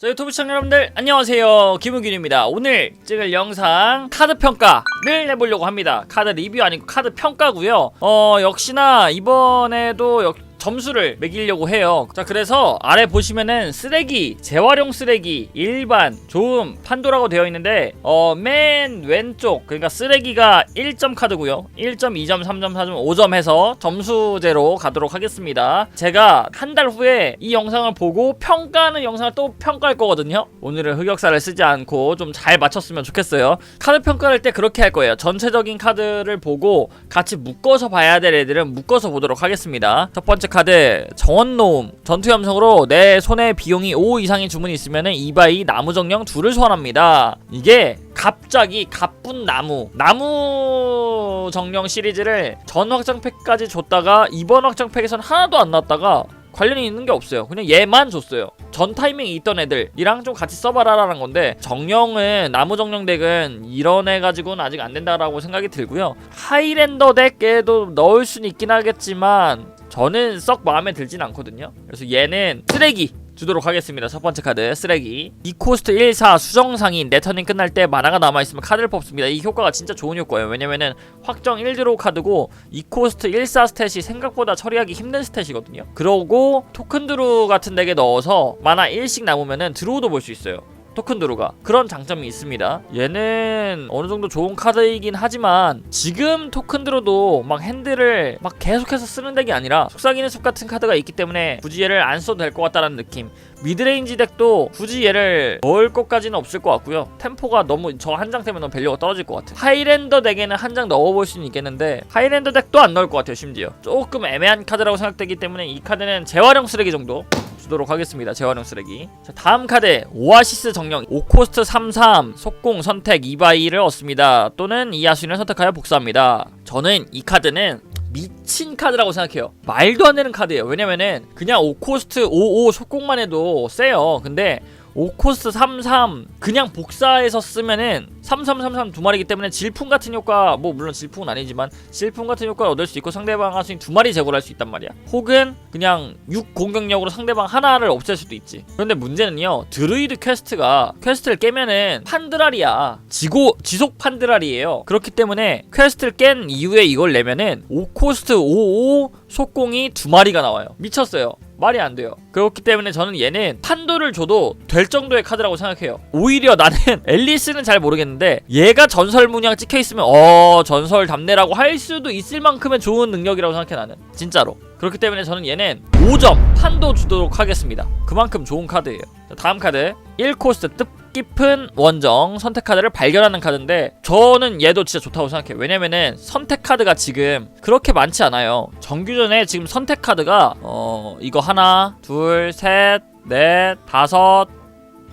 자 유튜브 시청자 여러분들 안녕하세요. 김우균입니다. 오늘 찍을 영상 카드 평가를 해보려고 합니다. 카드 리뷰 아니고 카드 평가고요. 어 역시나 이번에도 역- 점수를 매기려고 해요. 자 그래서 아래 보시면은 쓰레기 재활용 쓰레기 일반 좋음 판도라고 되어 있는데 어 맨 왼쪽 그러니까 쓰레기가 1점 카드고요. 1점 2점 3점 4점 5점 해서 점수제로 가도록 하겠습니다. 제가 한 달 후에 이 영상을 보고 평가하는 영상을 또 평가할 거거든요. 오늘은 흑역사를 쓰지 않고 좀 잘 맞췄으면 좋겠어요. 카드 평가할 때 그렇게 할 거예요. 전체적인 카드를 보고 같이 묶어서 봐야 될 애들은 묶어서 보도록 하겠습니다. 첫 번째 카드 정원노움 전투 염성으로 내 손에 비용이 5 이상의 주문이 있으면 이바이 나무 정령 둘을 소환합니다 이게 갑자기 가쁜 나무 나무 정령 시리즈를 전 확장팩까지 줬다가 이번 확장팩에선 하나도 안 나왔다가 관련이 있는 게 없어요. 그냥 얘만 줬어요. 전 타이밍에 있던 애들이랑 좀 같이 써봐라라는 건데 정령은 나무 정령 덱은 이런 애 가지고는 아직 안 된다라고 생각이 들고요. 하이랜더 덱에도 넣을 수는 있긴 하겠지만 저는 썩 마음에 들진 않거든요. 그래서 얘는 쓰레기 주도록 하겠습니다. 첫 번째 카드 쓰레기. 이 코스트 1, 4 수정상인 내 턴이 끝날 때 만화가 남아 있으면 카드를 뽑습니다. 이 효과가 진짜 좋은 효과예요. 왜냐면은 확정 1드로 카드고 이 코스트 1, 4 스탯이 생각보다 처리하기 힘든 스탯이거든요. 그러고 토큰 드루 같은 덱에 넣어서 만화 1씩 남으면은 드로우도 볼 수 있어요. 토큰 드루가 그런 장점이 있습니다. 얘는 어느 정도 좋은 카드이긴 하지만 지금 토큰 드루도 막 핸들을 막 계속해서 쓰는 덱이 아니라 속삭이는 숲 같은 카드가 있기 때문에 굳이 얘를 안 써도 될 것 같다는 느낌. 미드레인지 덱도 굳이 얘를 넣을 것까지는 없을 것 같고요. 템포가 너무 저 한 장 때문에 너무 밸류가 떨어질 것 같아요. 하이랜더 덱에는 한 장 넣어볼 수는 있겠는데 하이랜더 덱도 안 넣을 것 같아요. 심지어 조금 애매한 카드라고 생각되기 때문에 이 카드는 재활용 쓰레기 정도 주도록 하겠습니다. 재활용 쓰레기. 자, 다음 카드 오아시스 정령 5코스트 33 속공 선택 2바이를 얻습니다. 또는 이 야수인을 선택하여 복사합니다. 저는 이 카드는 미친 카드라고 생각해요. 말도 안 되는 카드예요. 왜냐면은 그냥 5코스트 55 속공만 해도 세요. 근데 5코스트 33 그냥 복사해서 쓰면은 3333 두 마리기 때문에 질풍 같은 효과 뭐 물론 질풍은 아니지만 질풍 같은 효과를 얻을 수 있고 상대방 하수인 두 마리 제거를 할 수 있단 말이야. 혹은 그냥 6 공격력으로 상대방 하나를 없앨 수도 있지. 그런데 문제는요 드루이드 퀘스트가 퀘스트를 깨면은 판드랄이야 지고 지속 판드랄이에요. 그렇기 때문에 퀘스트를 깬 이후에 이걸 내면은 5코스트 55 속공이 두 마리가 나와요. 미쳤어요 말이 안 돼요. 그렇기 때문에 저는 얘는 판도를 줘도 될 정도의 카드라고 생각해요. 오히려 나는 앨리스는 잘 모르겠는데 얘가 전설 문양 찍혀 있으면 어 전설 답네라고 할 수도 있을 만큼의 좋은 능력이라고 생각해 나는 진짜로. 그렇기 때문에 저는 얘는 5점 판도 주도록 하겠습니다. 그만큼 좋은 카드예요. 자, 다음 카드 1코스트 뜻 깊은 원정 선택 카드를 발견하는 카드인데 저는 얘도 진짜 좋다고 생각해요. 왜냐면은 선택 카드가 지금 그렇게 많지 않아요. 정규전에 지금 선택 카드가 어 이거 하나, 둘, 셋, 넷, 다섯,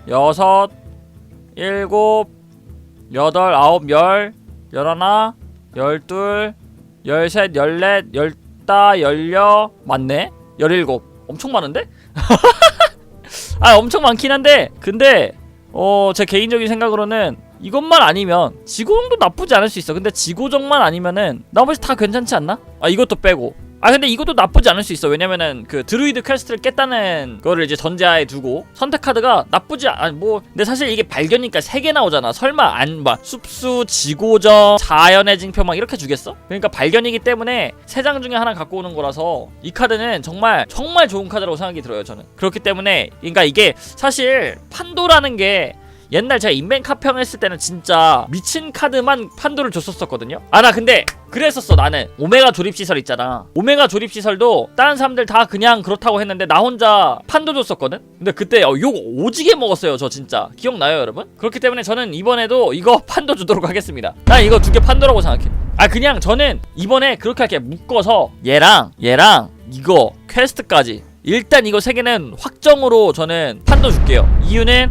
여섯, 일곱, 여덟, 아홉, 열, 열하나, 열둘, 열셋, 열넷, 열다, 열여 맞네? 열일곱 엄청 많은데? 아 엄청 많긴 한데 근데 어 제 개인적인 생각으로는 이것만 아니면 지고정도 나쁘지 않을 수 있어 근데 지고정만 아니면은 나머지 다 괜찮지 않나? 아 이것도 빼고 아 근데 이것도 나쁘지 않을 수 있어. 왜냐면은 그 드루이드 퀘스트를 깼다는 거를 이제 전제하에 두고 선택 카드가 나쁘지 않.. 뭐 근데 사실 이게 발견이니까 세개 나오잖아. 설마 안막 숲수 지고정 자연의 징표 막 이렇게 주겠어? 그러니까 발견이기 때문에 세장 중에 하나 갖고 오는 거라서 이 카드는 정말 정말 좋은 카드라고 생각이 들어요 저는. 그렇기 때문에 그러니까 이게 사실 판도라는 게 옛날 제가 인벤 카평 했을 때는 진짜 미친 카드만 판도를 줬었었거든요. 아 나 근데 그랬었어 나는 오메가 조립 시설 있잖아. 오메가 조립 시설도 다른 사람들 다 그냥 그렇다고 했는데 나 혼자 판도 줬었거든. 근데 그때 어, 욕 오지게 먹었어요 저 진짜 기억나요 여러분? 그렇기 때문에 저는 이번에도 이거 판도 주도록 하겠습니다. 난 이거 두 개 판도라고 생각해. 아 그냥 저는 이번에 그렇게 할게 묶어서 얘랑 얘랑 이거 퀘스트까지 일단 이거 세 개는 확정으로 저는 판도 줄게요. 이유는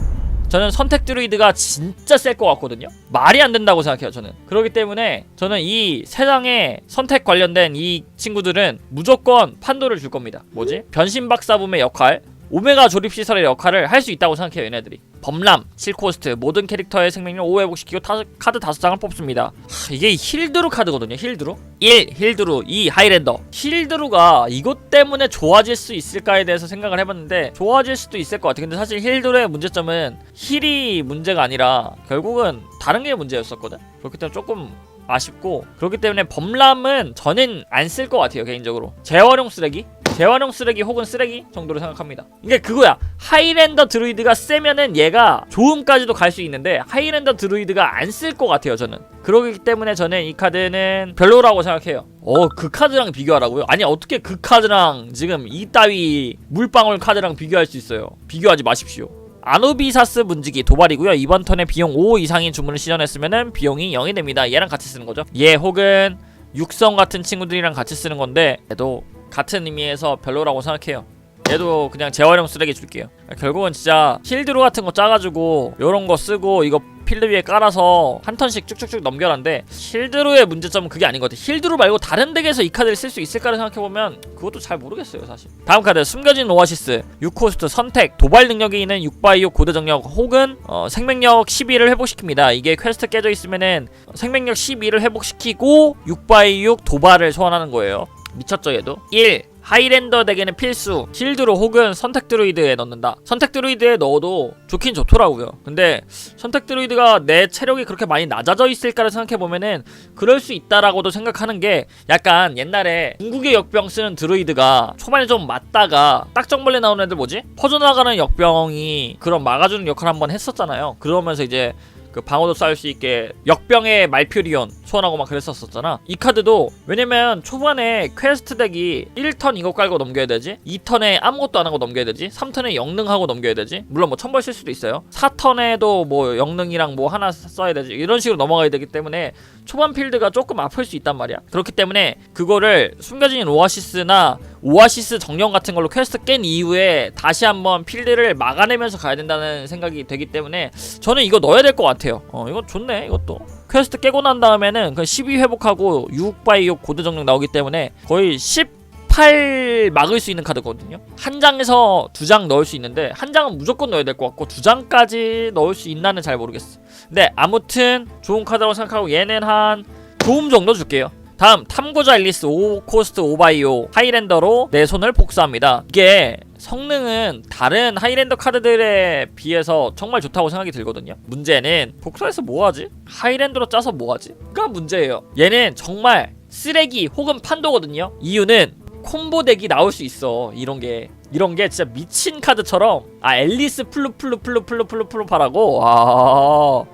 저는 선택 드루이드가 진짜 셀 것 같거든요. 말이 안 된다고 생각해요, 저는. 그렇기 때문에 저는 이 세상에 선택 관련된 이 친구들은 무조건 판도를 줄 겁니다. 뭐지? 변신 박사붐의 역할, 오메가 조립 시설의 역할을 할 수 있다고 생각해요 얘네들이. 범람 7코스트 모든 캐릭터의 생명력 5 회복시키고 타, 카드 5장을 뽑습니다. 하, 이게 힐드루 카드거든요 힐드루. 1 힐드루. 2 하이랜더. 힐드루가 이것 때문에 좋아질 수 있을까에 대해서 생각을 해봤는데 좋아질 수도 있을 것 같아 근데 사실 힐드루의 문제점은 힐이 문제가 아니라 결국은 다른 게 문제였었거든? 그렇기 때문에 조금 아쉽고. 그렇기 때문에 범람은 저는 안 쓸 것 같아요 개인적으로. 재활용 쓰레기 재활용 쓰레기 혹은 쓰레기 정도로 생각합니다 이게 그거야 하이랜더 드루이드가 세면은 얘가 조음까지도 갈 수 있는데 하이랜더 드루이드가 안 쓸 것 같아요 저는 그러기 때문에 저는 이 카드는 별로라고 생각해요 어 그 카드랑 비교하라고요? 아니 어떻게 그 카드랑 지금 이 따위 물방울 카드랑 비교할 수 있어요 비교하지 마십시오 아누비사스 문지기 도발이고요. 이번 턴에 비용 5 이상인 주문을 시전했으면은 비용이 0이 됩니다. 얘랑 같이 쓰는 거죠. 얘 혹은 육성 같은 친구들이랑 같이 쓰는 건데 얘도 같은 의미에서 별로라고 생각해요. 얘도 그냥 재활용 쓰레기 줄게요. 결국은 진짜 힐드로 같은 거 짜가지고 요런 거 쓰고 이거 필드 위에 깔아서 한 턴씩 쭉쭉쭉 넘겨라는데 힐드로의 문제점은 그게 아닌 것 같아. 힐드로 말고 다른 덱에서 이 카드를 쓸 수 있을까를 생각해보면 그것도 잘 모르겠어요 사실. 다음 카드 숨겨진 오아시스 6코스트 선택 도발 능력이 있는 6바이오 고대 정력 혹은 어, 생명력 12를 회복시킵니다. 이게 퀘스트 깨져 있으면은 생명력 12를 회복시키고 6바이6 도발을 소환하는 거예요. 미쳤죠 얘도. 1 하이랜더 덱에는 필수 실드로 혹은 선택 드루이드에 넣는다. 선택 드루이드에 넣어도 좋긴 좋더라고요. 근데 선택 드루이드가 내 체력이 그렇게 많이 낮아져 있을까를 생각해보면은 그럴 수 있다라고도 생각하는 게 약간 옛날에 궁극의 역병 쓰는 드루이드가 초반에 좀 맞다가 딱정벌레 나오는 애들 뭐지? 퍼져나가는 역병이 그런 막아주는 역할을 한번 했었잖아요. 그러면서 이제 그 방어도 쌓을 수 있게 역병의 말퓨리온 소환하고 막 그랬었었잖아. 이 카드도 왜냐면 초반에 퀘스트 덱이 1턴 이거 깔고 넘겨야 되지 2턴에 아무것도 안 하고 넘겨야 되지 3턴에 영능하고 넘겨야 되지. 물론 뭐 천벌 쓸 수도 있어요. 4턴에도 뭐 영능이랑 뭐 하나 써야 되지. 이런 식으로 넘어가야 되기 때문에 초반 필드가 조금 아플 수 있단 말이야. 그렇기 때문에 그거를 숨겨진 오아시스나 오아시스 정령 같은 걸로 퀘스트 깬 이후에 다시 한번 필드를 막아내면서 가야 된다는 생각이 되기 때문에 저는 이거 넣어야 될 것 같아요. 어 이거 좋네 이것도. 퀘스트 깨고 난 다음에는 그12 회복하고 6 바이 6 고드 정령 나오기 때문에 거의 18 막을 수 있는 카드거든요. 한 장에서 두 장 넣을 수 있는데 한 장은 무조건 넣어야 될 것 같고 두 장까지 넣을 수 있나는 잘 모르겠어. 근데 아무튼 좋은 카드라고 생각하고 얘는 한 도움 정도 줄게요 다음 탐구자 앨리스 5코스트 5바이오 하이랜더로 내 손을 복수합니다. 이게 성능은 다른 하이랜더 카드들에 비해서 정말 좋다고 생각이 들거든요. 문제는 복수해서 뭐하지? 하이랜더로 짜서 뭐하지? 가 문제예요. 얘는 정말 쓰레기 혹은 판도거든요. 이유는 콤보 덱이 나올 수 있어. 이런 게 이런 게 진짜 미친 카드처럼 아 앨리스 플루 플루 플루 플루 플루 플루 파라고. 아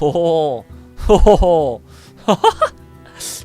호호 호호호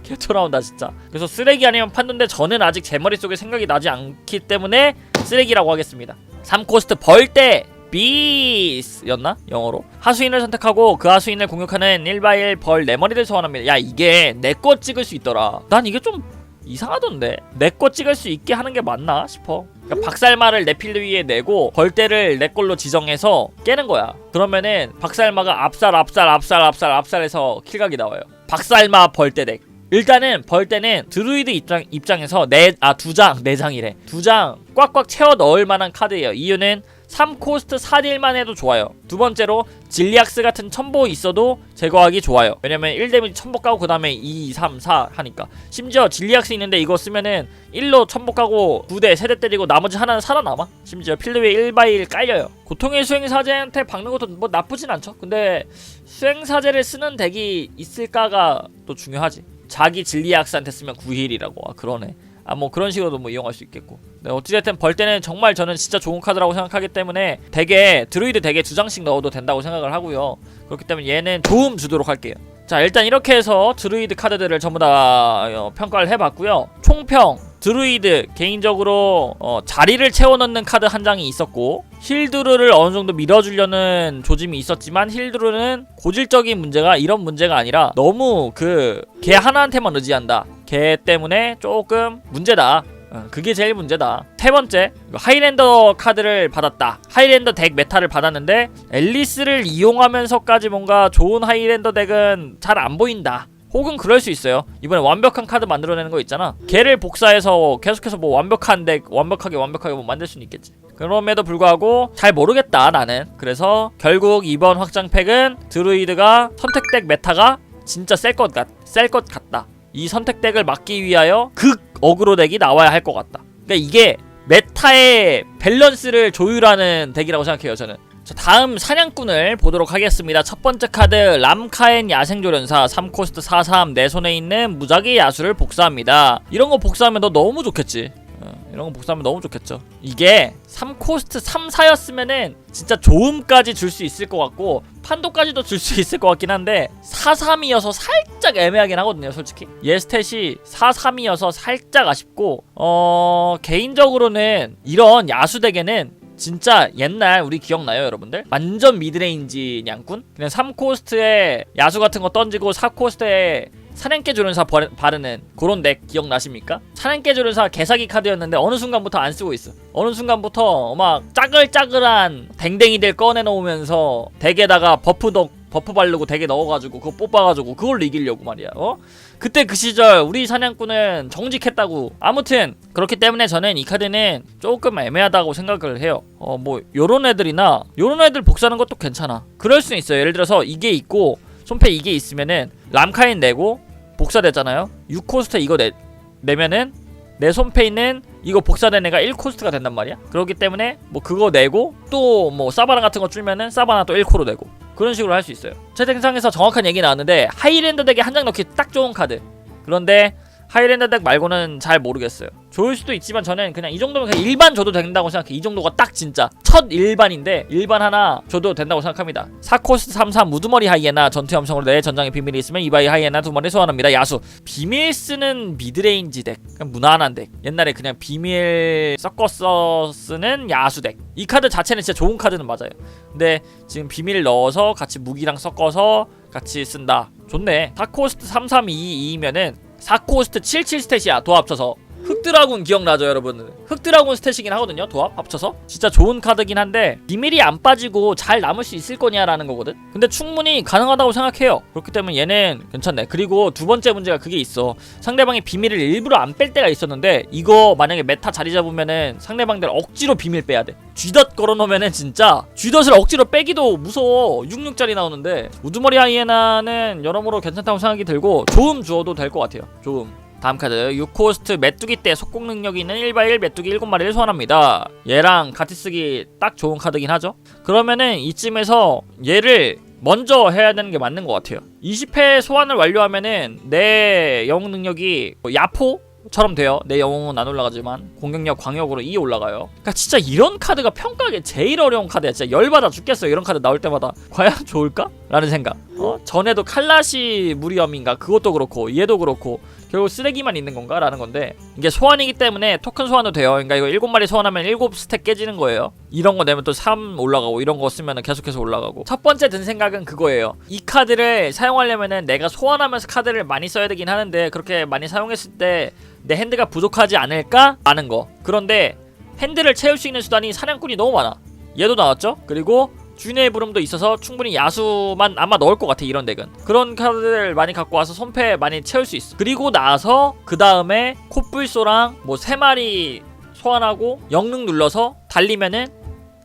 개초 나온다 진짜. 그래서 쓰레기 아니면 판도인데 저는 아직 제 머릿속에 생각이 나지 않기 때문에 쓰레기라고 하겠습니다. 3코스트 벌떼 비스였나? 영어로? 하수인을 선택하고 그 하수인을 공격하는 1바1 벌 4마리를 소환합니다. 야 이게 내 거 찍을 수 있더라. 난 이게 좀 이상하던데. 내 거 찍을 수 있게 하는 게 맞나 싶어. 그러니까 박살마를 내 필드 위에 내고 벌떼를 내 걸로 지정해서 깨는 거야. 그러면은 박살마가 압살 압살 압살 압살 압살해서 킬각이 나와요 박살마 벌떼 덱 일단은 벌떼는 드루이드 입장, 입장에서 네, 아, 두 장, 네 장이래. 두 장 꽉꽉 채워 넣을 만한 카드예요. 이유는 3코스트 4딜만 해도 좋아요. 두 번째로 질리악스 같은 첨보 있어도 제거하기 좋아요. 왜냐면 1데미지 첨보 까고 그 다음에 2, 3, 4 하니까. 심지어 질리악스 있는데 이거 쓰면은 1로 첨보 까고 2대, 3대 때리고 나머지 하나는 살아남아. 심지어 필드 위에 1바이 1 깔려요. 고통의 수행사제한테 박는 것도 뭐 나쁘진 않죠. 근데 수행사제를 쓰는 덱이 있을까가 또 중요하지. 자기 진리학스한테 쓰면 9힐이라고. 아 그러네. 아 뭐 그런 식으로도 뭐 이용할 수 있겠고. 네, 어찌됐든 벌떼는 정말 저는 진짜 좋은 카드라고 생각하기 때문에 덱에 드루이드 덱에 두 장씩 넣어도 된다고 생각을 하고요. 그렇기 때문에 얘는 도움 주도록 할게요. 자 일단 이렇게 해서 드루이드 카드들을 전부 다 어, 평가를 해봤고요. 총평 드루이드 개인적으로 어, 자리를 채워넣는 카드 한 장이 있었고 힐드루를 어느 정도 밀어주려는 조짐이 있었지만 힐드루는 고질적인 문제가 이런 문제가 아니라 너무 그 걔 하나한테만 의지한다 걔 때문에 조금 문제다 어, 그게 제일 문제다. 세 번째, 하이랜더 카드를 받았다. 하이랜더 덱 메타를 받았는데 앨리스를 이용하면서까지 뭔가 좋은 하이랜더 덱은 잘 안 보인다. 혹은 그럴 수 있어요. 이번에 완벽한 카드 만들어내는 거 있잖아. 걔를 복사해서 계속해서 뭐 완벽한 덱, 완벽하게 완벽하게 뭐 만들 수는 있겠지. 그럼에도 불구하고 잘 모르겠다 나는. 그래서 결국 이번 확장팩은 드루이드가 선택덱 메타가 진짜 셀것 같, 셀것 같다. 이 선택덱을 막기 위하여 극 어그로 덱이 나와야 할 것 같다. 그러니까 이게 메타의 밸런스를 조율하는 덱이라고 생각해요 저는. 자 다음 사냥꾼을 보도록 하겠습니다. 첫 번째 카드 람카엔 야생조련사. 3코스트 43 내 손에 있는 무작위 야수를 복사합니다. 이런 거 복사하면 너 너무 좋겠지? 어, 이런 거 복사하면 너무 좋겠죠? 이게 3코스트 3, 4였으면은 진짜 조음까지 줄 수 있을 것 같고 판도까지도 줄 수 있을 것 같긴 한데 4, 3이어서 살짝 애매하긴 하거든요 솔직히. 얘 스탯이 4, 3이어서 살짝 아쉽고 어 개인적으로는 이런 야수 덱에는 진짜 옛날 우리 기억나요 여러분들? 완전 미드레인지 냥꾼? 그냥 3코스트에 야수 같은 거 던지고 4코스트에 사냥개 조련사 바르는 그런 덱 기억나십니까? 사냥개 조련사 개사기 카드였는데 어느 순간부터 안 쓰고 있어 어느 순간부터 막 짜글짜글한 댕댕이들 꺼내놓으면서 덱에다가 버프 덕 버프 바르고 덱에 넣어가지고 그거 뽑아가지고 그걸로 이기려고 말이야 어? 그때 그 시절 우리 사냥꾼은 정직했다고. 아무튼 그렇기 때문에 저는 이 카드는 조금 애매하다고 생각을 해요. 어 뭐 요런 애들이나 요런 애들 복사하는 것도 괜찮아. 그럴 수 있어요. 예를 들어서 이게 있고 손패 이게 있으면은 람카인 내고 복사됐잖아요. 6코스트 이거 내, 내면은 내 손패 있는 이거 복사된 애가 1코스트가 된단 말이야. 그렇기 때문에 뭐 그거 내고 또 뭐 사바나 같은 거 줄면은 사바나 또 1코로 내고 그런 식으로 할 수 있어요. 채팅창에서 정확한 얘기 나왔는데 하이랜드 덱에 한 장 넣기 딱 좋은 카드. 그런데 하이랜드 덱 말고는 잘 모르겠어요. 좋을 수도 있지만 저는 그냥 이 정도면 그냥 일반 줘도 된다고 생각해. 이 정도가 딱 진짜 첫 일반인데 일반 하나 줘도 된다고 생각합니다. 4코스트 33 무드머리 하이에나 전투 함성으로 내 전장에 비밀이 있으면 이바이 하이에나 두 마리 소환합니다. 야수. 비밀 쓰는 미드레인지 덱. 그냥 무난한 덱. 옛날에 그냥 비밀 섞어서 쓰는 야수 덱이 카드 자체는 진짜 좋은 카드는 맞아요. 근데 지금 비밀 넣어서 같이 무기랑 섞어서 같이 쓴다. 좋네. 4코스트 3322이면은 4코스트 77 스탯이야. 도합 합쳐서 흑드라군 기억나죠 여러분? 흑드라군 스탯이긴 하거든요 도합 합쳐서. 진짜 좋은 카드긴 한데 비밀이 안 빠지고 잘 남을 수 있을 거냐라는 거거든? 근데 충분히 가능하다고 생각해요. 그렇기 때문에 얘는 괜찮네. 그리고 두 번째 문제가 그게 있어. 상대방이 비밀을 일부러 안 뺄 때가 있었는데 이거 만약에 메타 자리 잡으면은 상대방들 억지로 비밀 빼야 돼. 쥐덫 걸어놓으면은 진짜 쥐덫을 억지로 빼기도 무서워. 66짜리 나오는데. 우두머리 하이에나는 여러모로 괜찮다고 생각이 들고 조음 주어도 될 것 같아요. 조음 다음 카드 6코스트 메뚜기 때 속공 능력이 있는 1바1 메뚜기 7마리를 소환합니다 얘랑 같이 쓰기 딱 좋은 카드긴 하죠 그러면은 이쯤에서 얘를 먼저 해야 되는 게 맞는 것 같아요 20회 소환을 완료하면은 내 영웅 능력이 뭐 야포? 처럼 돼요. 내 영웅은 안 올라가지만 공격력 광역으로 2 올라가요. 그러니까 진짜 이런 카드가 평가하기 제일 어려운 카드야. 진짜 열받아 죽겠어. 이런 카드 나올 때마다 과연 좋을까? 라는 생각. 어? 전에도 칼라시 무리엄인가 그것도 그렇고 얘도 그렇고 결국 쓰레기만 있는 건가? 라는 건데 이게 소환이기 때문에 토큰 소환도 돼요. 그러니까 이거 7마리 소환하면 7스택 깨지는 거예요. 이런 거 내면 또 3 올라가고 이런 거 쓰면 계속해서 올라가고 첫 번째 든 생각은 그거예요. 이 카드를 사용하려면은 내가 소환하면서 카드를 많이 써야 되긴 하는데 그렇게 많이 사용했을 때 내 핸드가 부족하지 않을까? 라는 거. 그런데 핸드를 채울 수 있는 수단이 사냥꾼이 너무 많아. 얘도 나왔죠? 그리고 주인의 부름도 있어서 충분히 야수만 아마 넣을 것 같아 이런 덱은. 그런 카드를 많이 갖고 와서 손패 많이 채울 수 있어. 그리고 나서 그 다음에 콧불소랑 뭐세 마리 소환하고 영능 눌러서 달리면은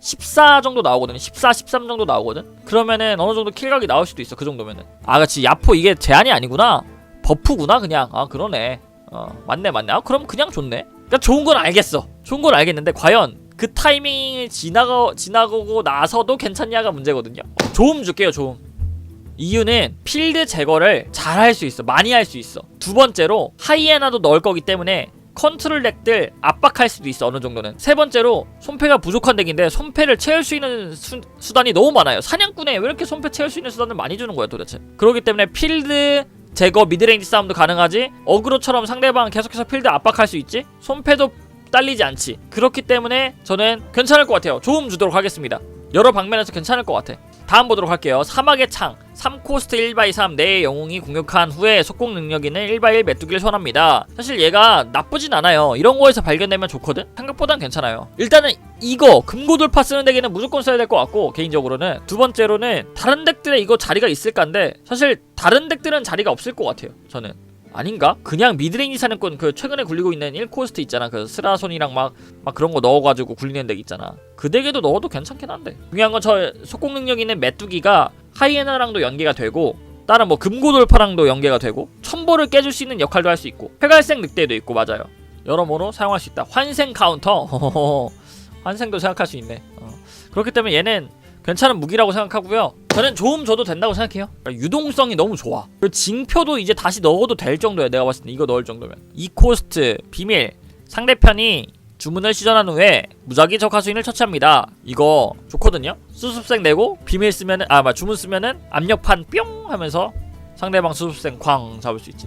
14 정도 나오거든 14, 13 정도 나오거든? 그러면은 어느 정도 킬각이 나올 수도 있어 그 정도면은. 아 그치. 야포 이게 제한이 아니구나. 버프구나 그냥. 아 그러네. 어 맞네 맞네. 아 그럼 그냥 좋네. 그러니까 좋은 건 알겠어. 좋은 건 알겠는데 과연 그 타이밍을 지나가 지나고 나서도 괜찮냐가 문제거든요. 조음 줄게요, 조음. 이유는 필드 제거를 잘 할 수 있어. 많이 할 수 있어. 두 번째로 하이에나도 넣을 거기 때문에 컨트롤 덱들 압박할 수도 있어 어느 정도는 세 번째로 손패가 부족한 덱인데 손패를 채울 수 있는 수, 수단이 너무 많아요 사냥꾼에 왜 이렇게 손패 채울 수 있는 수단을 많이 주는 거야 도대체 그렇기 때문에 필드 제거 미드레인지 싸움도 가능하지 어그로처럼 상대방 계속해서 필드 압박할 수 있지 손패도 딸리지 않지. 그렇기 때문에 저는 괜찮을 것 같아요. 조음 주도록 하겠습니다. 여러 방면에서 괜찮을 것 같아. 다음 보도록 할게요. 사막의 창. 3코스트 1x3 내 영웅이 공격한 후에 속공 능력 있는 1x1 메뚜기를 소환합니다. 사실 얘가 나쁘진 않아요. 이런 거에서 발견되면 좋거든? 생각보단 괜찮아요. 일단은 이거 금고 돌파 쓰는 덱에는 무조건 써야 될 것 같고 개인적으로는. 두 번째로는 다른 덱들에 이거 자리가 있을까인데 사실 다른 덱들은 자리가 없을 것 같아요. 저는 아닌가? 그냥 미드레인지 사냥꾼 그 최근에 굴리고 있는 1코스트 있잖아. 그 스라손이랑 막, 막 그런 거 넣어가지고 굴리는 덱 있잖아. 그 덱에도 넣어도 괜찮긴 한데. 중요한 건 저 속공 능력 있는 메뚜기가 하이에나랑도 연계가 되고 다른 뭐 금고돌파랑도 연계가 되고 첨보를 깨줄 수 있는 역할도 할 수 있고 회갈색 늑대도 있고 맞아요. 여러모로 사용할 수 있다. 환생 카운터. 환생도 생각할 수 있네. 어. 그렇기 때문에 얘는 괜찮은 무기라고 생각하고요 저는 조음 줘도 된다고 생각해요. 유동성이 너무 좋아. 그 징표도 이제 다시 넣어도 될 정도야 내가 봤을 때. 이거 넣을 정도면. 이 코스트 비밀. 상대편이 주문을 시전한 후에 무작위 적하수인을 처치합니다. 이거 좋거든요. 수습생 내고 비밀 쓰면은 아마 주문 쓰면은 압력판 뿅 하면서 상대방 수습생 쾅 잡을 수 있지.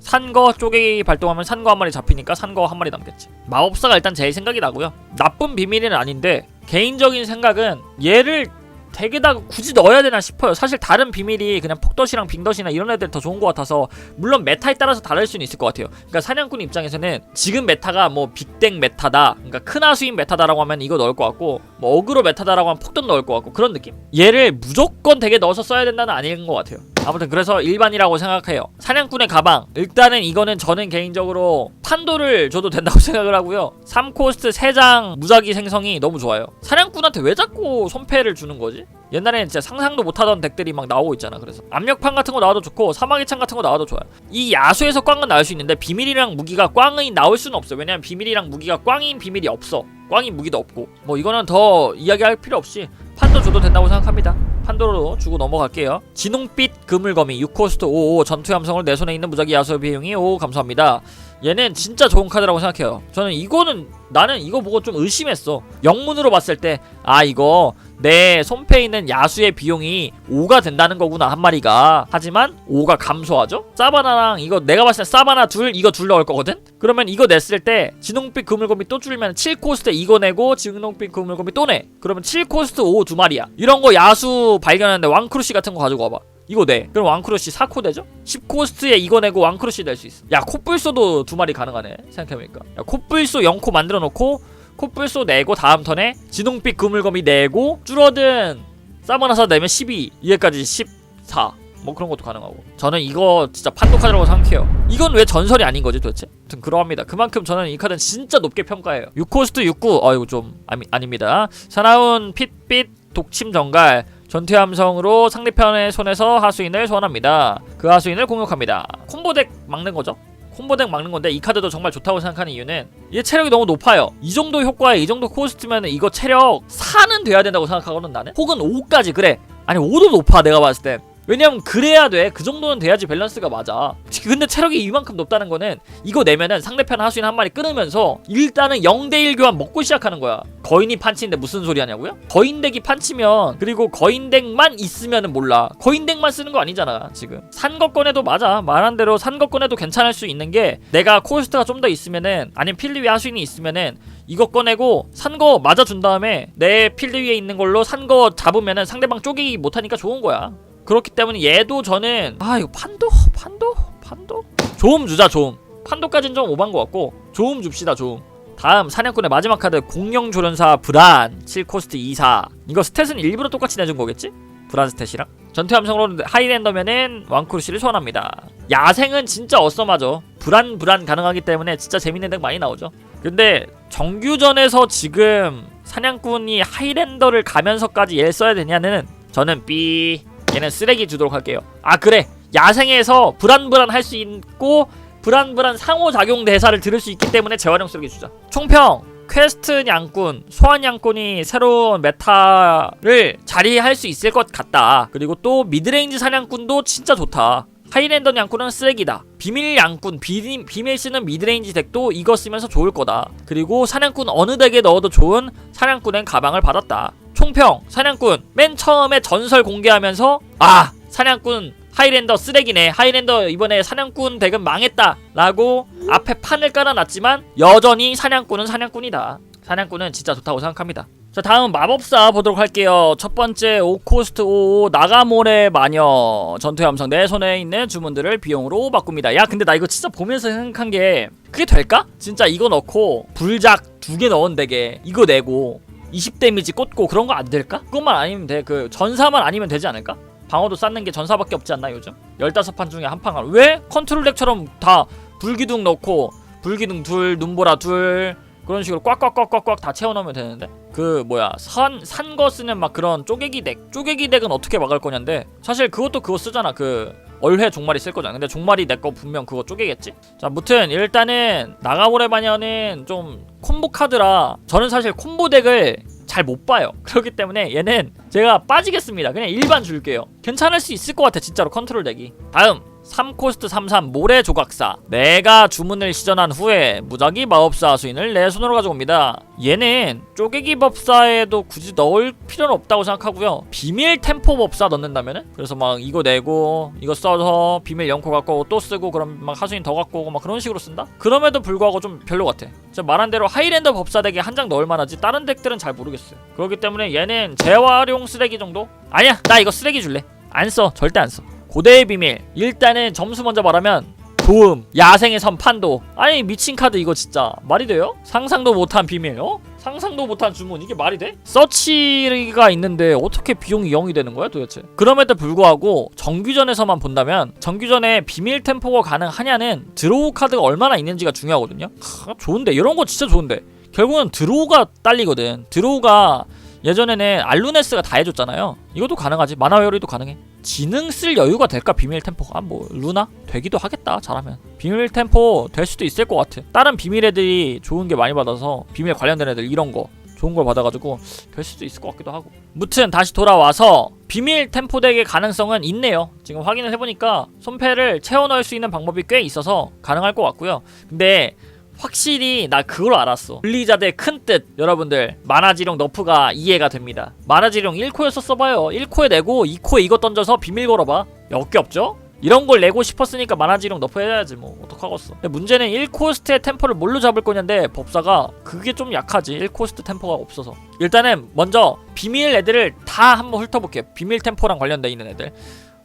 산거 쪼개기 발동하면 산거 한 마리 잡히니까 산거 한 마리 남겠지. 마법사가 일단 제일 생각이 나고요. 나쁜 비밀은 아닌데 개인적인 생각은 얘를 덱에다 굳이 넣어야 되나 싶어요. 사실 다른 비밀이 그냥 폭덫이랑 빙덫이나 이런 애들 더 좋은 것 같아서 물론 메타에 따라서 다를 수는 있을 것 같아요. 그러니까 사냥꾼 입장에서는 지금 메타가 뭐 빅덱 메타다, 그러니까 큰 하수인 메타다라고 하면 이거 넣을 것 같고 뭐 어그로 메타다라고 하면 폭덫 넣을 것 같고 그런 느낌. 얘를 무조건 덱에 넣어서 써야 된다는 아닌 것 같아요. 아무튼 그래서 일반이라고 생각해요. 사냥꾼의 가방. 일단은 이거는 저는 개인적으로 판도를 줘도 된다고 생각을 하고요. 3코스트 3장 무작위 생성이 너무 좋아요. 사냥꾼한테 왜 자꾸 손패를 주는 거지? 옛날에는 진짜 상상도 못하던 덱들이 막 나오고 있잖아. 그래서 압력판 같은 거 나와도 좋고 사막의 창 같은 거 나와도 좋아요. 이 야수에서 꽝은 나올 수 있는데 비밀이랑 무기가 꽝이 나올 수는 없어. 왜냐면 비밀이랑 무기가 꽝인 비밀이 없어. 꽝인 무기도 없고. 뭐 이거는 더 이야기할 필요 없이 판도 줘도 된다고 생각합니다. 판도로 주고 넘어갈게요. 진홍빛 그물거미 6코스트 55 전투 함성을 내 손에 있는 무작위 야수 비용이 5 감사합니다. 얘는 진짜 좋은 카드라고 생각해요. 저는 이거는 나는 이거 보고 좀 의심했어. 영문으로 봤을 때 아 이거 내 손패에 있는 야수의 비용이 5가 된다는 거구나 한 마리가. 하지만 5가 감소하죠? 사바나랑 이거 내가 봤을 때 사바나 둘 이거 둘 넣을 거거든? 그러면 이거 냈을 때 진홍빛 그물곰이 또 줄면 7코스트 이거 내고 진홍빛 그물곰이 또 내. 그러면 7코스트 5 두 마리야. 이런 거 야수 발견하는데 왕크루시 같은 거 가지고 와봐 이거 내. 그럼 왕크루시 4코 되죠? 10코스트에 이거 내고 왕크루시 낼수 있어. 야 코뿔소도 두 마리 가능하네 생각해보니까. 야, 코뿔소 0코 만들어 놓고 코뿔소 내고 다음 턴에 진홍빛 그물검이 내고 줄어든 사바나사 내면 12 이해까지 14뭐 그런 것도 가능하고. 저는 이거 진짜 판독카드라고 생각해요. 이건 왜 전설이 아닌 거지 도대체? 아무튼 그러합니다. 그만큼 저는 이 카드는 진짜 높게 평가해요. 6코스트 69어 이거 좀 아니, 아닙니다. 사나운 핏빛 독침 정갈 전투 함성으로 상대편의 손에서 하수인을 소환합니다 그 하수인을 공격합니다 콤보덱 막는 거죠 콤보덱 막는 건데 이 카드도 정말 좋다고 생각하는 이유는 얘 체력이 너무 높아요. 이 정도 효과에 이 정도 코스트면 이거 체력 4는 돼야 된다고 생각하거든 나는. 혹은 5까지 그래. 아니 5도 높아 내가 봤을 때. 왜냐면 그래야 돼. 그 정도는 돼야지 밸런스가 맞아. 근데 체력이 이만큼 높다는 거는 이거 내면은 상대편 하수인 한 마리 끊으면서 일단은 0대1 교환 먹고 시작하는 거야. 거인이 판치인데 무슨 소리 하냐고요? 거인덱이 판치면 그리고 거인덱만 있으면은 몰라. 거인덱만 쓰는 거 아니잖아 지금. 산거 꺼내도 맞아. 말한 대로 산거 꺼내도 괜찮을 수 있는 게 내가 코스트가 좀 더 있으면은 아니면 필드 위 하수인이 있으면은 이거 꺼내고 산 거 맞아준 다음에 내 필드 위에 있는 걸로 산 거 잡으면은 상대방 쪼개기 못하니까 좋은 거야. 그렇기 때문에 얘도 저는 아 이거 판도? 판도? 판도? 조음 주자 조음. 판도까지는 좀 오반 것 같고 조음 줍시다 조음. 다음 사냥꾼의 마지막 카드 공룡 조련사 브란 7코스트 24 이거 스탯은 일부러 똑같이 내준 거겠지? 브란 스탯이랑? 전투 함성으로 하이랜더면은 왕크루시를 소환합니다. 야생은 진짜 어썸하죠. 브란 브란 가능하기 때문에 진짜 재밌는 덱 많이 나오죠. 근데 정규전에서 지금 사냥꾼이 하이랜더를 가면서까지 얘를 써야 되냐는 저는 B 얘는 쓰레기 주도록 할게요. 아 그래 야생에서 불안불안 할 수 있고 불안불안 상호작용 대사를 들을 수 있기 때문에 재활용 쓰레기 주자. 총평 퀘스트 양꾼, 소환 양꾼이 새로운 메타를 자리할 수 있을 것 같다. 그리고 또 미드레인지 사냥꾼도 진짜 좋다. 하이랜더 양꾼은 쓰레기다. 비밀 양꾼, 비, 비밀 쓰는 미드레인지 덱도 이거 쓰면서 좋을 거다. 그리고 사냥꾼 어느 덱에 넣어도 좋은 사냥꾼엔 가방을 받았다. 총평, 사냥꾼. 맨 처음에 전설 공개하면서 아 사냥꾼 하이랜더 쓰레기네. 하이랜더 이번에 사냥꾼 덱은 망했다. 라고 앞에 판을 깔아놨지만 여전히 사냥꾼은 사냥꾼이다. 사냥꾼은 진짜 좋다고 생각합니다. 자 다음 마법사 보도록 할게요. 첫 번째 오코스트 5 나가모레 마녀. 전투의 함성 내 손에 있는 주문들을 비용으로 바꿉니다. 야 근데 나 이거 진짜 보면서 생각한 게 그게 될까? 진짜 이거 넣고 불작 두 개 넣은 되게 이거 내고 20 데미지 꽂고 그런 거 안 될까? 그것만 아니면 돼 그 전사만 아니면 되지 않을까? 방어도 쌓는 게 전사밖에 없지 않나 요즘? 15판 중에 한 판을 왜 컨트롤 덱처럼 다 불기둥 넣고 불기둥 둘 눈보라 둘 그런 식으로 꽉꽉꽉꽉꽉 다 채워넣으면 되는데 그 뭐야 산 산 거 쓰는 막 그런 쪼개기 덱 쪼개기 덱은 어떻게 막을 거냐인데 사실 그것도 그거 쓰잖아 그 얼회 종말이 쓸 거잖아. 근데 종말이 내 거 분명 그거 쪼개겠지? 자 무튼 일단은 나가보레 마녀는 좀 콤보 카드라 저는 사실 콤보 덱을 잘 못 봐요. 그렇기 때문에 얘는 제가 빠지겠습니다. 그냥 일반 줄게요. 괜찮을 수 있을 것 같아 진짜로 컨트롤 덱이. 다음 3코스트 33 모래 조각사. 내가 주문을 시전한 후에 무작위 마법사 수인을 내 손으로 가져옵니다. 얘는 쪼개기 법사에도 굳이 넣을 필요는 없다고 생각하고요. 비밀 템포 법사 넣는다면은? 그래서 막 이거 내고 이거 써서 비밀 영코 갖고 오고 또 쓰고 그럼 막 하수인 더 갖고 오고 막 그런 식으로 쓴다? 그럼에도 불구하고 좀 별로 같아. 진짜 말한 대로 하이랜더 법사 덱에 한 장 넣을 만하지 다른 덱들은 잘 모르겠어요 그렇기 때문에 얘는 재활용 쓰레기 정도? 아니야 나 이거 쓰레기 줄래. 안 써. 절대 안써 고대의 비밀. 일단은 점수 먼저 말하면 도움 야생의 선 판도. 아니 미친 카드 이거 진짜 말이 돼요? 상상도 못한 비밀 어? 상상도 못한 주문. 이게 말이 돼? 서치가 있는데 어떻게 비용이 0이 되는 거야 도대체? 그럼에도 불구하고 정규전에서만 본다면 정규전에 비밀 템포가 가능하냐는 드로우 카드가 얼마나 있는지가 중요하거든요. 하, 좋은데. 이런 거 진짜 좋은데. 결국은 드로우가 딸리거든. 드로우가 예전에는 알루네스가 다 해줬잖아요. 이것도 가능하지. 만화 회오리도 가능해 지능 쓸 여유가 될까? 비밀 템포가? 뭐 루나? 되기도 하겠다 잘하면. 비밀 템포 될 수도 있을 것 같아. 다른 비밀 애들이 좋은 게 많이 받아서 비밀 관련된 애들 이런 거 좋은 걸 받아가지고 될 수도 있을 것 같기도 하고. 무튼 다시 돌아와서 비밀 템포 덱의 가능성은 있네요. 지금 확인을 해보니까 손패를 채워 넣을 수 있는 방법이 꽤 있어서 가능할 것 같고요. 근데 확실히 나 그걸 알았어. 블리자드의 큰 뜻 여러분들. 만화지룡 너프가 이해가 됩니다. 만화지룡 1코에서 써봐요. 1코에 내고 2코에 이거 던져서 비밀 걸어봐. 역게 없죠? 이런 걸 내고 싶었으니까 만화지룡 너프 해야지 뭐. 어떡하겠어. 근데 문제는 1코스트의 템포를 뭘로 잡을 거냐인데 법사가 그게 좀 약하지. 1코스트 템포가 없어서. 일단은 먼저 비밀 애들을 다 한번 훑어볼게요. 비밀 템포랑 관련돼 있는 애들.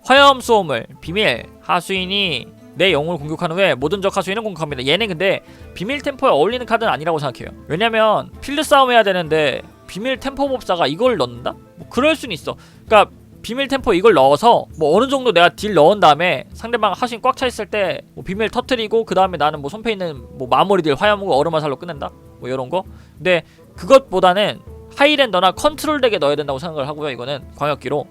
화염 소음을 비밀 하수인이 내 영웅을 공격한 후에 모든 적 하수인은 공격합니다. 얘는 근데 비밀 템포에 어울리는 카드는 아니라고 생각해요. 왜냐면 필드 싸움 해야 되는데 비밀 템포 법사가 이걸 넣는다? 뭐 그럴 수는 있어. 그러니까 비밀 템포 이걸 넣어서 뭐 어느 정도 내가 딜 넣은 다음에 상대방 하수인 꽉차 있을 때 뭐 비밀 터트리고 그 다음에 나는 뭐 손패 있는 뭐 마무리들 화염구 얼음 화살로 끝낸다? 뭐 이런 거? 근데 그것보다는 하이랜더나 컨트롤 덱에 넣어야 된다고 생각을 하고요 이거는. 광역기로.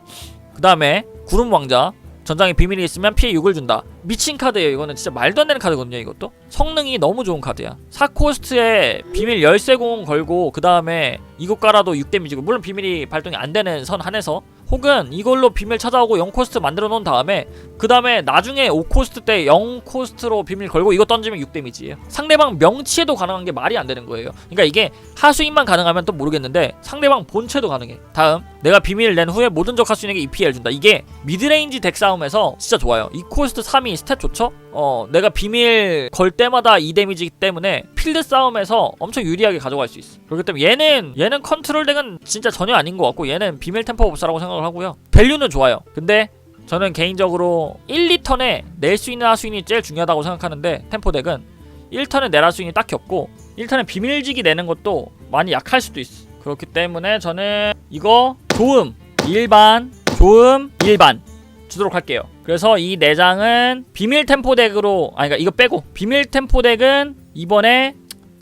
그 다음에 구름 왕자 전장에 비밀이 있으면 피해 6을 준다. 미친 카드예요. 이거는 진짜 말도 안 되는 카드거든요 이것도. 성능이 너무 좋은 카드야. 4코스트에 비밀 열쇠공 걸고 그 다음에 이거 깔아도 6 데미지고 물론 비밀이 발동이 안 되는 선 한에서 혹은 이걸로 비밀 찾아오고 0코스트 만들어 놓은 다음에 그 다음에 나중에 5코스트 때 0코스트로 비밀 걸고 이거 던지면 6 데미지예요. 상대방 명치에도 가능한 게 말이 안 되는 거예요. 그러니까 이게 하수인만 가능하면 또 모르겠는데 상대방 본체도 가능해. 다음 내가 비밀을 낸 후에 모든 적 하수인에게 EP를 준다. 이게 미드레인지 덱 싸움에서 진짜 좋아요. 2코스트 3이 스탯 좋죠? 어 내가 비밀 걸 때마다 2 데미지이기 때문에 필드 싸움에서 엄청 유리하게 가져갈 수 있어. 그렇기 때문에 얘는 얘는 컨트롤 덱은 진짜 전혀 아닌 것 같고 얘는 비밀 템포 법사라고 생각을 하고요. 밸류는 좋아요. 근데 저는 개인적으로 1, 2턴에 낼 수 있는 하수인이 제일 중요하다고 생각하는데 템포 덱은 1턴에 낼 하수인이 딱히 없고 1턴에 비밀지기 내는 것도 많이 약할 수도 있어 그렇기 때문에 저는 이거 조음 일반 조음 일반 주도록 할게요. 그래서 이 내장은 비밀 템포 덱으로 아니 그러니까 이거 빼고 비밀 템포 덱은 이번에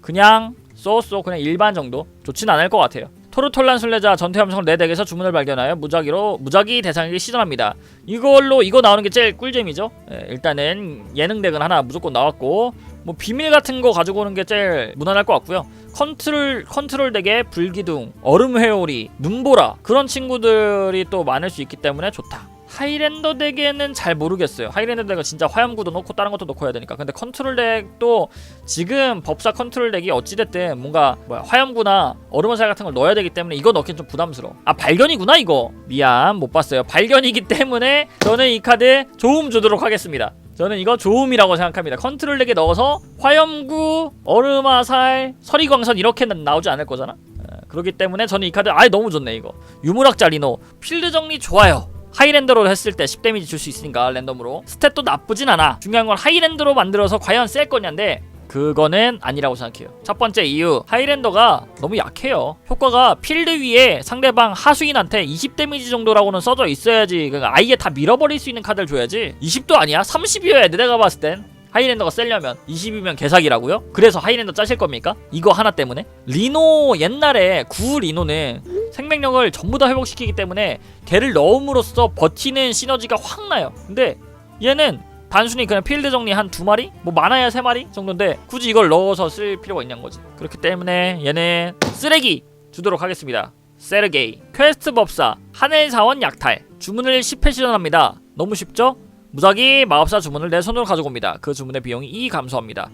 그냥 쏘쏘 그냥 일반 정도 좋진 않을 것 같아요. 토르톨란 순례자 전투 함성을 내 덱에서 주문을 발견하여 무작위로 무작위 대상에게 시전합니다. 이걸로 이거 나오는 게 제일 꿀잼이죠? 예, 일단은 예능 덱은 하나 무조건 나왔고 뭐 비밀 같은 거 가지고 오는 게 제일 무난할 것 같고요 컨트롤 컨트롤 덱에 불기둥 얼음 회오리 눈보라 그런 친구들이 또 많을 수 있기 때문에 좋다 하이랜더 덱에는 잘 모르겠어요. 하이랜더 덱은 진짜 화염구도 넣고 다른 것도 넣고 해야 되니까. 근데 컨트롤 덱도 지금 법사 컨트롤 덱이 어찌됐든 뭔가 뭐야 화염구나 얼음화살 같은 걸 넣어야 되기 때문에 이거 넣긴 좀 부담스러워. 아 발견이구나 이거. 미안 못 봤어요. 발견이기 때문에 저는 이 카드 조음 주도록 하겠습니다. 저는 이거 조음이라고 생각합니다. 컨트롤 덱에 넣어서 화염구, 얼음화살, 서리광선 이렇게는 나오지 않을 거잖아. 어, 그렇기 때문에 저는 이 카드 아예 너무 좋네 이거. 유물학자 리노. 필드 정리 좋아요. 하이랜더로 했을 때 10데미지 줄 수 있으니까 랜덤으로. 스탯도 나쁘진 않아. 중요한 건 하이랜더로 만들어서 과연 셀 거냐인데 그거는 아니라고 생각해요 첫 번째 이유 하이랜더가 너무 약해요 효과가 필드 위에 상대방 하수인한테 20 데미지 정도라고는 써져 있어야지 그러니까 아예 다 밀어버릴 수 있는 카드를 줘야지 20도 아니야 30이어야 돼 내가 봤을 땐 하이랜더가 세려면 20이면 개사기라고요? 그래서 하이랜더 짜실 겁니까? 이거 하나 때문에? 리노 옛날에 구 리노는 생명력을 전부 다 회복시키기 때문에 걔를 넣음으로써 버티는 시너지가 확 나요. 근데 얘는 단순히 그냥 필드 정리 한 두 마리? 뭐 많아야 세 마리 정도인데 굳이 이걸 넣어서 쓸 필요가 있냐는 거지. 그렇기 때문에 얘는 쓰레기 주도록 하겠습니다. 세르게이 퀘스트 법사 하늘 사원 약탈 주문을 10회 시전합니다. 너무 쉽죠? 무작위 마법사 주문을 내 손으로 가져옵니다. 그 주문의 비용이 2 감소합니다.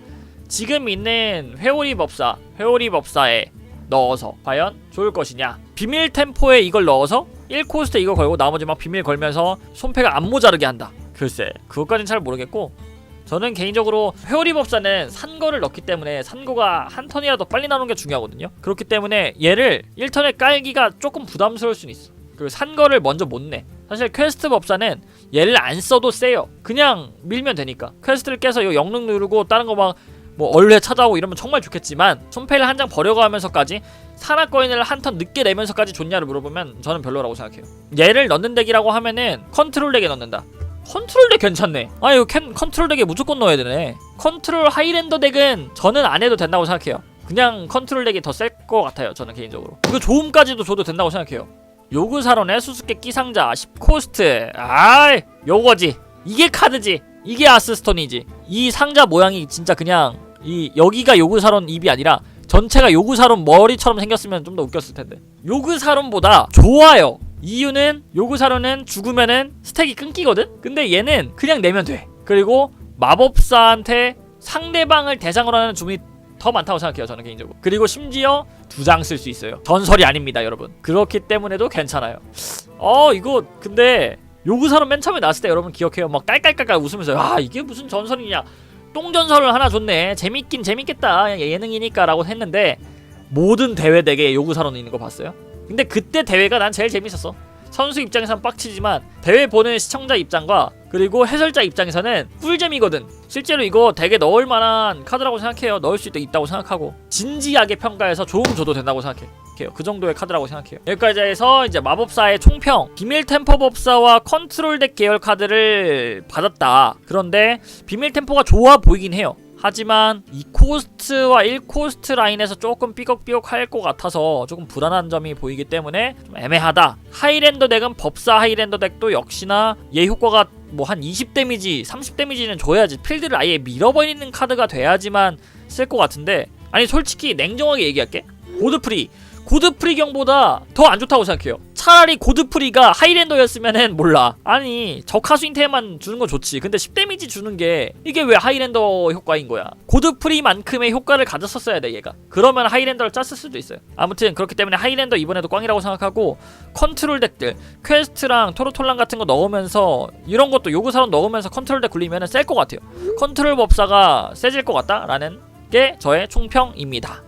지금 있는 회오리 법사, 회오리 법사에 넣어서 과연 좋을 것이냐? 비밀 템포에 이걸 넣어서 1코스트 이거 걸고 나머지 막 비밀 걸면서 손패가 안 모자르게 한다. 글쎄, 그것까진 잘 모르겠고 저는 개인적으로 회오리 법사는 산거를 넣기 때문에 산거가 한 턴이라도 빨리 나오는 게 중요하거든요. 그렇기 때문에 얘를 1턴에 깔기가 조금 부담스러울 수는 있어. 그리고 산거를 먼저 못 내. 사실 퀘스트 법사는 얘를 안 써도 세요. 그냥 밀면 되니까. 퀘스트를 깨서 이거 영능 누르고 다른 거 막 뭐 얼레 찾아오고 이러면 정말 좋겠지만 손패를 한 장 버려가면서까지 산화 거인을 한 턴 늦게 내면서까지 좋냐를 물어보면 저는 별로라고 생각해요. 얘를 넣는 덱이라고 하면은 컨트롤 덱에 넣는다. 컨트롤 덱 괜찮네. 아 이거 캔, 컨트롤 덱에 무조건 넣어야 되네. 컨트롤 하이랜더 덱은 저는 안 해도 된다고 생각해요. 그냥 컨트롤 덱이 더 셀 것 같아요. 저는 개인적으로. 이거 조음까지도 줘도 된다고 생각해요. 요구사론의 수수께끼 상자 10코스트. 아이 요거지. 이게 카드지. 이게 아스스톤이지. 이 상자 모양이 진짜 그냥 이 여기가 요구사론 입이 아니라 전체가 요구사론 머리처럼 생겼으면 좀 더 웃겼을 텐데. 요구사론보다 좋아요. 이유는 요구사론은 죽으면은 스택이 끊기거든? 근데 얘는 그냥 내면 돼. 그리고 마법사한테 상대방을 대상으로 하는 주문이 더 많다고 생각해요 저는 개인적으로. 그리고 심지어 두 장 쓸 수 있어요. 전설이 아닙니다 여러분. 그렇기 때문에도 괜찮아요. 어 이거 근데 요구사론 맨 처음에 나왔을 때 여러분 기억해요? 막 깔깔깔깔 웃으면서 아 이게 무슨 전설이냐. 똥전설을 하나 줬네. 재밌긴 재밌겠다. 예능이니까 라고 했는데 모든 대회 덱에 요구사론 있는 거 봤어요? 근데 그때 대회가 난 제일 재밌었어. 선수 입장에선 빡치지만 대회 보는 시청자 입장과 그리고 해설자 입장에서는 꿀잼이거든. 실제로 이거 덱에 넣을 만한 카드라고 생각해요. 넣을 수 있다, 있다고 생각하고. 진지하게 평가해서 좋음 줘도 된다고 생각해요. 그 정도의 카드라고 생각해요. 여기까지 해서 이제 마법사의 총평. 비밀 템포 법사와 컨트롤 덱 계열 카드를 받았다. 그런데 비밀 템포가 좋아 보이긴 해요 하지만 2코스트와 1코스트 라인에서 조금 삐걱삐걱 할 것 같아서 조금 불안한 점이 보이기 때문에 좀 애매하다. 하이랜더 덱은 법사 하이랜더 덱도 역시나 얘 효과가 뭐 한 20 데미지, 30 데미지는 줘야지 필드를 아예 밀어버리는 카드가 돼야지만 쓸 것 같은데 아니 솔직히 냉정하게 얘기할게. 고드프리 고드프리경보다 더 안 좋다고 생각해요. 차라리 고드프리가 하이랜더였으면은 몰라. 아니 적하수인테만 주는 건 좋지. 근데 10데미지 주는 게 이게 왜 하이랜더 효과인 거야? 고드프리만큼의 효과를 가졌었어야 돼 얘가. 그러면 하이랜더를 짰을 수도 있어요. 아무튼 그렇기 때문에 하이랜더 이번에도 꽝이라고 생각하고 컨트롤 덱들 퀘스트랑 토로톨란 같은 거 넣으면서 이런 것도 요구사론 넣으면서 컨트롤 덱 굴리면은 셀 것 같아요. 컨트롤 법사가 세질 것 같다라는 게 저의 총평입니다.